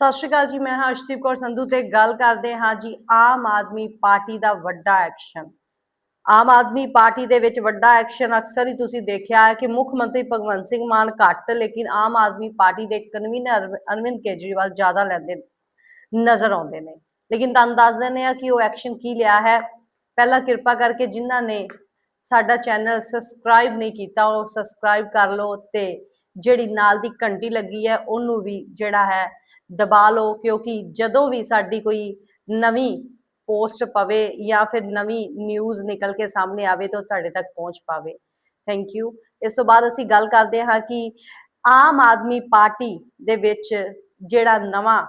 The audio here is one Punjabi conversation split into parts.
ਸਤਿ ਸ਼੍ਰੀ ਅਕਾਲ ਜੀ, ਮੈਂ ਹਾਂ ਅਰਸ਼ਦੀਪ ਕੌਰ ਸੰਧੂ ਤੇ ਗੱਲ ਕਰਦੇ ਹਾਂ ਜੀ ਆਮ ਆਦਮੀ ਪਾਰਟੀ ਦਾ ਵੱਡਾ ਐਕਸ਼ਨ। ਆਮ ਆਦਮੀ ਪਾਰਟੀ ਦੇ ਵਿੱਚ ਵੱਡਾ ਐਕਸ਼ਨ ਅਕਸਰ ਹੀ ਤੁਸੀਂ ਦੇਖਿਆ ਹੈ ਕਿ ਮੁੱਖ ਮੰਤਰੀ ਭਗਵੰਤ ਸਿੰਘ ਮਾਨ ਘੱਟ, ਲੇਕਿਨ ਆਮ ਆਦਮੀ ਪਾਰਟੀ ਦੇ ਕਨਵੀਨਰ ਅਰਵਿੰਦ ਕੇਜਰੀਵਾਲ ਜ਼ਿਆਦਾ ਲੈਂਦੇ ਨਜ਼ਰ ਆਉਂਦੇ ਨੇ। ਲੇਕਿਨ ਤੁਹਾਨੂੰ ਦੱਸ ਦਿੰਦੇ ਆ ਕਿ ਉਹ ਐਕਸ਼ਨ ਕੀ ਲਿਆ ਹੈ। ਪਹਿਲਾਂ ਕਿਰਪਾ ਕਰਕੇ ਜਿਨ੍ਹਾਂ ਨੇ ਸਾਡਾ ਚੈਨਲ ਸਬਸਕ੍ਰਾਈਬ ਨਹੀਂ ਕੀਤਾ, ਉਹ ਸਬਸਕ੍ਰਾਈਬ ਕਰ ਲਓ ਤੇ ਜਿਹੜੀ ਨਾਲ ਦੀ ਘੰਟੀ ਲੱਗੀ ਹੈ, ਉਹਨੂੰ ਵੀ ਜਿਹੜਾ ਹੈ ਦਬਾ ਲਓ, ਕਿਉਂਕਿ ਜਦੋਂ ਵੀ ਸਾਡੀ ਕੋਈ ਨਵੀਂ ਪੋਸਟ ਪਵੇ ਜਾਂ ਫਿਰ ਨਵੀਂ ਨਿਊਜ਼ ਨਿਕਲ ਕੇ ਸਾਹਮਣੇ ਆਵੇ ਤਾਂ ਤੁਹਾਡੇ ਤੱਕ ਪਹੁੰਚ ਪਾਵੇ। ਥੈਂਕ ਯੂ ਇਸ ਤੋਂ ਬਾਅਦ ਅਸੀਂ ਗੱਲ ਕਰਦੇ ਹਾਂ ਕਿ ਆਮ ਆਦਮੀ ਪਾਰਟੀ ਦੇ ਵਿੱਚ ਜਿਹੜਾ ਨਵਾਂ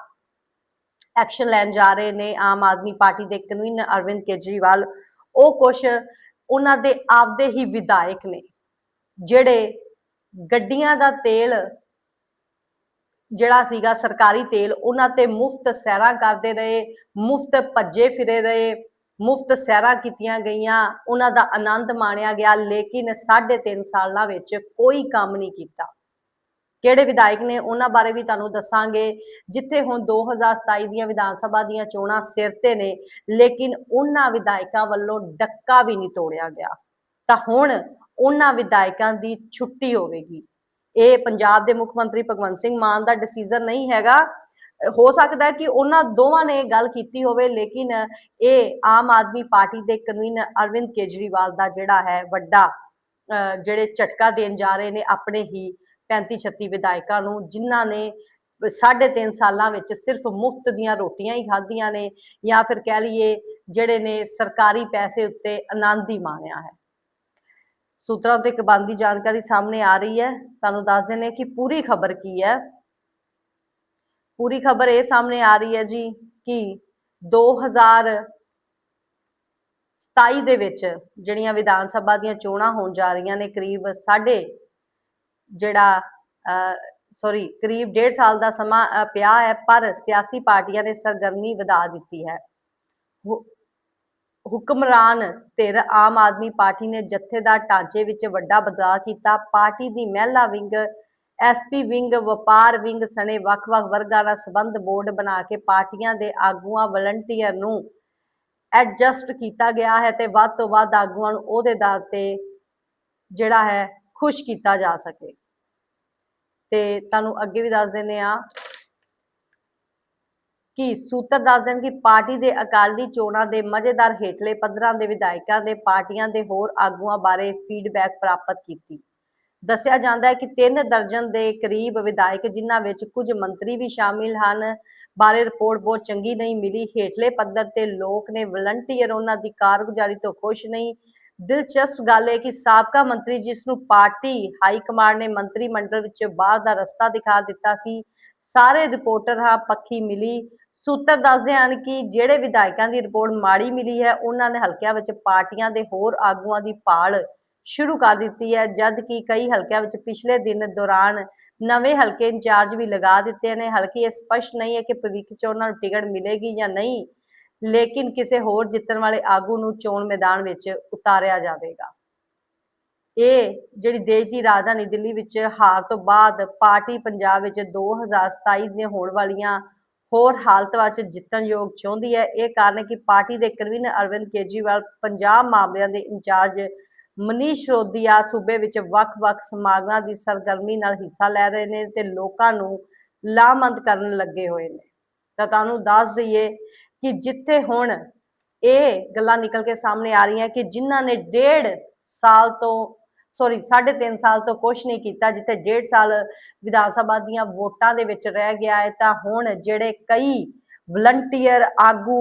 ਐਕਸ਼ਨ ਲੈਣ ਜਾ ਰਹੇ ਨੇ ਆਮ ਆਦਮੀ ਪਾਰਟੀ ਦੇ ਕਨਵੀਨਰ ਅਰਵਿੰਦ ਕੇਜਰੀਵਾਲ, ਉਹ ਕੁਝ ਉਹਨਾਂ ਦੇ ਆਪਦੇ ਹੀ ਵਿਧਾਇਕ ਨੇ, ਜਿਹੜੇ ਗੱਡੀਆਂ ਦਾ ਤੇਲ ਜਿਹੜਾ ਸੀਗਾ ਸਰਕਾਰੀ ਤੇਲ, ਉਹਨਾਂ ਤੇ ਮੁਫਤ ਸੈਰਾਂ ਕਰਦੇ ਰਹੇ, ਮੁਫਤ ਭੱਜੇ ਫਿਰੇ ਰਹੇ, ਮੁਫਤ ਸੈਰਾਂ ਕੀਤੀਆਂ ਗਈਆਂ, ਉਹਨਾਂ ਦਾ ਆਨੰਦ ਮਾਣਿਆ ਗਿਆ, ਲੇਕਿਨ 3.5 ਸਾਲਾਂ ਵਿੱਚ ਕੋਈ ਕੰਮ ਨਹੀਂ ਕੀਤਾ। ਕਿਹੜੇ ਵਿਧਾਇਕ ਨੇ, ਉਹਨਾਂ ਬਾਰੇ ਵੀ ਤੁਹਾਨੂੰ ਦੱਸਾਂਗੇ। ਜਿੱਥੇ ਹੁਣ 2027 ਦੀਆਂ ਵਿਧਾਨ ਸਭਾ ਦੀਆਂ ਚੋਣਾਂ ਸਿਰ ਤੇ ਨੇ, ਲੇਕਿਨ ਉਹਨਾਂ ਵਿਧਾਇਕਾਂ ਵੱਲੋਂ ਡੱਕਾ ਵੀ ਨਹੀਂ ਤੋੜਿਆ ਗਿਆ। ਤਾਂ ਹੁਣ ਉਹਨਾਂ ਵਿਧਾਇਕਾਂ ਦੀ ਛੁੱਟੀ ਹੋਵੇਗੀ। ਇਹ ਪੰਜਾਬ ਦੇ ਮੁੱਖ ਮੰਤਰੀ ਭਗਵੰਤ ਸਿੰਘ ਮਾਨ ਦਾ ਡਿਸੀਜਨ ਨਹੀਂ ਹੈਗਾ। ਹੋ ਸਕਦਾ ਕਿ ਉਹਨਾਂ ਦੋਵਾਂ ਨੇ ਗੱਲ ਕੀਤੀ ਹੋਵੇ, ਲੇਕਿਨ ਇਹ ਆਮ ਆਦਮੀ ਪਾਰਟੀ ਦੇ ਕਨਵੀਨਰ ਅਰਵਿੰਦ ਕੇਜਰੀਵਾਲ ਦਾ ਜਿਹੜਾ ਹੈ ਵੱਡਾ, ਅਹ, ਜਿਹੜੇ ਝਟਕਾ ਦੇਣ ਜਾ ਰਹੇ ਨੇ ਆਪਣੇ ਹੀ 35 36 ਵਿਧਾਇਕਾਂ ਨੂੰ, ਜਿਨ੍ਹਾਂ ਨੇ ਸਾਢੇ ਤਿੰਨ ਸਾਲਾਂ ਵਿੱਚ ਸਿਰਫ ਮੁਫਤ ਦੀਆਂ ਰੋਟੀਆਂ ਹੀ ਖਾਧੀਆਂ ਨੇ ਜਾਂ ਫਿਰ ਕਹਿ ਲਈਏ ਜਿਹੜੇ ਨੇ ਸਰਕਾਰੀ ਪੈਸੇ ਉੱਤੇ ਆਨੰਦ ਹੀ ਮਾਣਿਆ ਹੈ। ਸੂਤਰਾਂ ਤੋਂ ਇੱਕ ਬੰਦੀ ਜਾਣਕਾਰੀ ਸਾਹਮਣੇ ਆ ਰਹੀ ਹੈ। ਤੁਹਾਨੂੰ ਦੱਸ ਦਿੰਦੇ ਕਿ ਪੂਰੀ ਖਬਰ ਕੀ ਹੈ? ਪੂਰੀ ਖਬਰ ਇਹ ਸਾਹਮਣੇ ਆ ਰਹੀ ਹੈ ਜੀ ਕਿ 2027 ਦੇ ਵਿੱਚ ਜਿਹੜੀਆਂ ਵਿਧਾਨ ਸਭਾ ਦੀਆਂ ਚੋਣਾਂ ਹੋਣ ਜਾ ਰਹੀਆਂ ਨੇ, ਕਰੀਬ ਸਾਢੇ ਜਿਹੜਾ ਸੌਰੀ ਕਰੀਬ 1.5 ਸਾਲ ਦਾ ਸਮਾਂ ਪਿਆ ਹੈ, ਪਰ ਸਿਆਸੀ ਪਾਰਟੀਆਂ ਨੇ ਸਰਗਰਮੀ ਵਧਾ ਦਿੱਤੀ ਹੈ। ਹੁਕਮਰਾਨ ਧਿਰ ਆਮ ਆਦਮੀ ਪਾਰਟੀ ਨੇ ਜਥੇਦਾਰ ਢਾਂਚੇ ਵਿੱਚ ਵੱਡਾ ਬਦਲਾਅ ਕੀਤਾ। ਪਾਰਟੀ ਦੀ ਮਹਿਲਾ ਵਿੰਗ ਐਸਪੀ ਵਿੰਗ, ਵਪਾਰ ਵਿੰਗ ਸਣੇ ਵੱਖ-ਵੱਖ ਵਰਗਾਂ ਦਾ ਸਬੰਧ ਬੋਰਡ ਬਣਾ ਕੇ ਪਾਰਟੀਆਂ ਦੇ ਆਗੂਆਂ, ਵਲੰਟੀਅਰ ਨੂੰ ਐਡਜਸਟ ਕੀਤਾ ਗਿਆ ਹੈ ਤੇ ਵੱਧ ਤੋਂ ਵੱਧ ਆਗੂਆਂ ਨੂੰ ਉਹਦੇ ਦਰ ਤੇ ਜਿਹੜਾ ਹੈ ਖੁਸ਼ ਕੀਤਾ ਜਾ ਸਕੇ। ਤੇ ਤੁਹਾਨੂੰ ਅੱਗੇ ਵੀ ਦੱਸ ਦਿੰਦੇ ਆ ਕਿ ਸੂਤਰ ਦੱਸਦੇ ਕਿ ਪਾਰਟੀ ਦੇ ਅਕਾਲੀ ਚੋਣਾਂ ਦੇ ਮਜ਼ੇਦਾਰ ਹੇਠਲੇ ਪੱਧਰਾਂ ਦੇ ਵਿਧਾਇਕਾਂ ਦੇ ਪਾਰਟੀਆਂ ਦੇ ਹੋਰ ਆਗੂਆਂ ਬਾਰੇ ਫੀਡਬੈਕ ਪ੍ਰਾਪਤ ਕੀਤੀ। ਦੱਸਿਆ ਜਾਂਦਾ ਹੈ ਕਿ ਤਿੰਨ ਦਰਜਨ ਦੇ ਕਰੀਬ ਵਿਧਾਇਕ, ਜਿਨ੍ਹਾਂ ਵਿੱਚ ਕੁਝ ਮੰਤਰੀ ਵੀ ਸ਼ਾਮਿਲ ਹਨ, ਬਾਰੇ ਰਿਪੋਰਟ ਬਹੁਤ ਚੰਗੀ ਨਹੀਂ ਮਿਲੀ। ਹੇਠਲੇ ਪੱਧਰ ਤੇ ਲੋਕ ਨੇ ਵਲੰਟੀਅਰ ਉਹਨਾਂ ਦੀ ਕਾਰਗੁਜ਼ਾਰੀ ਤੋਂ ਖੁਸ਼ ਨਹੀਂ। ਦਿਲਚਸਪ ਗੱਲ ਹੈ ਕਿ ਸਾਬਕਾ ਮੰਤਰੀ, ਜਿਸ ਨੂੰ ਪਾਰਟੀ ਹਾਈ ਕਮਾਂਡ ਨੇ ਮੰਤਰੀ ਮੰਡਲ ਵਿੱਚ ਬਾਹਰ ਦਾ ਰਸਤਾ ਦਿਖਾ ਦਿੱਤਾ ਸੀ, ਸਾਰੇ ਰਿਪੋਰਟਰ ਹਾਂ ਪੱਖੀ ਮਿਲੀ। ਸੂਤਰ ਦੱਸਦੇ ਹਨ ਕਿ ਜਿਹੜੇ ਵਿਧਾਇਕਾਂ ਦੀ ਰਿਪੋਰਟ ਮਾੜੀ ਮਿਲੀ ਹੈ, ਉਹਨਾਂ ਨੇ ਹਲਕਿਆਂ ਵਿੱਚ ਪਾਰਟੀਆਂ ਦੇ ਹੋਰ ਆਗੂਆਂ ਦੀ ਭਾਲ ਸ਼ੁਰੂ ਕਰ ਦਿੱਤੀ ਹੈ ਜਦ ਕਿ ਕਈ ਹਲਕਿਆਂ ਵਿੱਚ ਪਿਛਲੇ ਦਿਨ ਦੌਰਾਨ ਨਵੇਂ ਹਲਕੇ ਇੰਚਾਰਜ ਵੀ ਲਗਾ ਦਿੱਤੇ ਨੇ। ਹਲਕੀ ਇਹ ਸਪਸ਼ਟ ਨਹੀਂ ਹੈ ਕਿ ਭਵਿੱਖ 'ਚ ਉਹਨਾਂ ਨੂੰ ਟਿਕਟ ਮਿਲੇਗੀ ਜਾਂ ਨਹੀਂ, ਲੇਕਿਨ ਕਿਸੇ ਹੋਰ ਜਿੱਤਣ ਵਾਲੇ ਆਗੂ ਨੂੰ ਚੋਣ ਮੈਦਾਨ ਵਿੱਚ ਉਤਾਰਿਆ ਜਾਵੇਗਾ। ਇਹ ਜਿਹੜੀ ਦੇਸ਼ ਦੀ ਰਾਜਧਾਨੀ ਦਿੱਲੀ ਵਿੱਚ ਹਾਰ ਤੋਂ ਬਾਅਦ ਪਾਰਟੀ ਪੰਜਾਬ ਵਿੱਚ 2027 ਦੀਆਂ ਹੋਣ ਵਾਲੀਆਂ ਹੋਰ ਹਾਲਤ ਵਿੱਚ ਜਿੱਤਣਯੋਗ ਚਾਹੁੰਦੀ ਹੈ। ਇਹ ਕਾਰਨ ਕਿ ਪਾਰਟੀ ਦੇ ਕਨਵੀਨਰ ਅਰਵਿੰਦ ਕੇਜਰੀਵਾਲ ਪੰਜਾਬ ਮਾਮਲਿਆਂ ਦੇ ਇੰਚਾਰਜ ਮਨੀਸ਼ ਸ਼ਰੋਦੀਆ ਸੂਬੇ ਵਿੱਚ ਵੱਖ-ਵੱਖ ਸਮਾਗਮਾਂ ਦੀ ਸਰਗਰਮੀ ਨਾਲ ਹਿੱਸਾ ਲੈ ਰਹੇ ਨੇ ਤੇ ਲੋਕਾਂ ਨੂੰ ਲਾਮਬੰਦ ਕਰਨ ਲੱਗੇ ਹੋਏ ਨੇ। ਤਾਂ ਤੁਹਾਨੂੰ ਦੱਸ ਦਈਏ ਕਿ ਜਿੱਥੇ ਹੁਣ ਇਹ ਗੱਲਾਂ ਨਿਕਲ ਕੇ ਸਾਹਮਣੇ ਆ ਰਹੀਆਂ ਕਿ ਜਿਨ੍ਹਾਂ ਨੇ ਡੇਢ ਸਾਲ ਤੋਂ ਸੌਰੀ 3.5 ਸਾਲ ਤੋਂ ਕੁਝ ਨਹੀਂ ਕੀਤਾ, ਜਿੱਥੇ ਡੇਢ ਸਾਲ ਵਿਧਾਨ ਸਭਾ ਦੀਆਂ ਵੋਟਾਂ ਦੇ ਵਿੱਚ ਰਹਿ ਗਿਆ ਹੈ, ਤਾਂ ਹੁਣ ਜਿਹੜੇ ਕਈ ਵਲੰਟੀਅਰ ਆਗੂ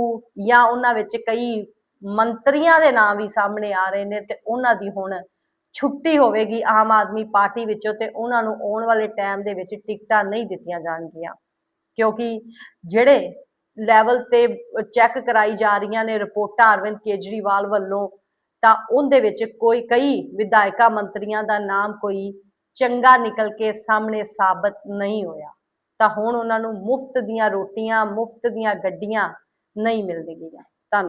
ਜਾਂ ਉਹਨਾਂ ਵਿੱਚ ਕਈ ਮੰਤਰੀਆਂ ਦੇ ਨਾਮ ਵੀ ਸਾਹਮਣੇ ਆ ਰਹੇ ਨੇ ਤੇ ਉਹਨਾਂ ਦੀ ਹੁਣ ਛੁੱਟੀ ਹੋਵੇਗੀ ਆਮ ਆਦਮੀ ਪਾਰਟੀ ਵਿੱਚੋਂ ਤੇ ਉਹਨਾਂ ਨੂੰ ਆਉਣ ਵਾਲੇ ਟਾਈਮ ਦੇ ਵਿੱਚ ਟਿਕਟਾਂ ਨਹੀਂ ਦਿੱਤੀਆਂ ਜਾਣਗੀਆਂ। ਕਿਉਂਕਿ ਜਿਹੜੇ ਲੈਵਲ ਤੇ ਚੈੱਕ ਕਰਾਈ ਜਾ ਰਹੀਆਂ ਨੇ, ਰਿਪੋਰਟਾਂ ਅਰਵਿੰਦ ਕੇਜਰੀਵਾਲ ਵੱਲੋਂ ਤਾਂ ਉਹਦੇ ਵਿੱਚ ਕੋਈ, ਕਈ ਵਿਧਾਇਕਾ ਮੰਤਰੀਆਂ ਦਾ ਨਾਮ ਕੋਈ ਚੰਗਾ ਨਿਕਲ ਕੇ ਸਾਹਮਣੇ ਸਾਬਤ ਨਹੀਂ ਹੋਇਆ। ਤਾਂ ਹੁਣ ਉਹਨਾਂ ਨੂੰ ਮੁਫਤ ਦੀਆਂ ਰੋਟੀਆਂ, ਮੁਫਤ ਦੀਆਂ ਗੱਡੀਆਂ ਨਹੀਂ ਮਿਲਣਗੀਆਂ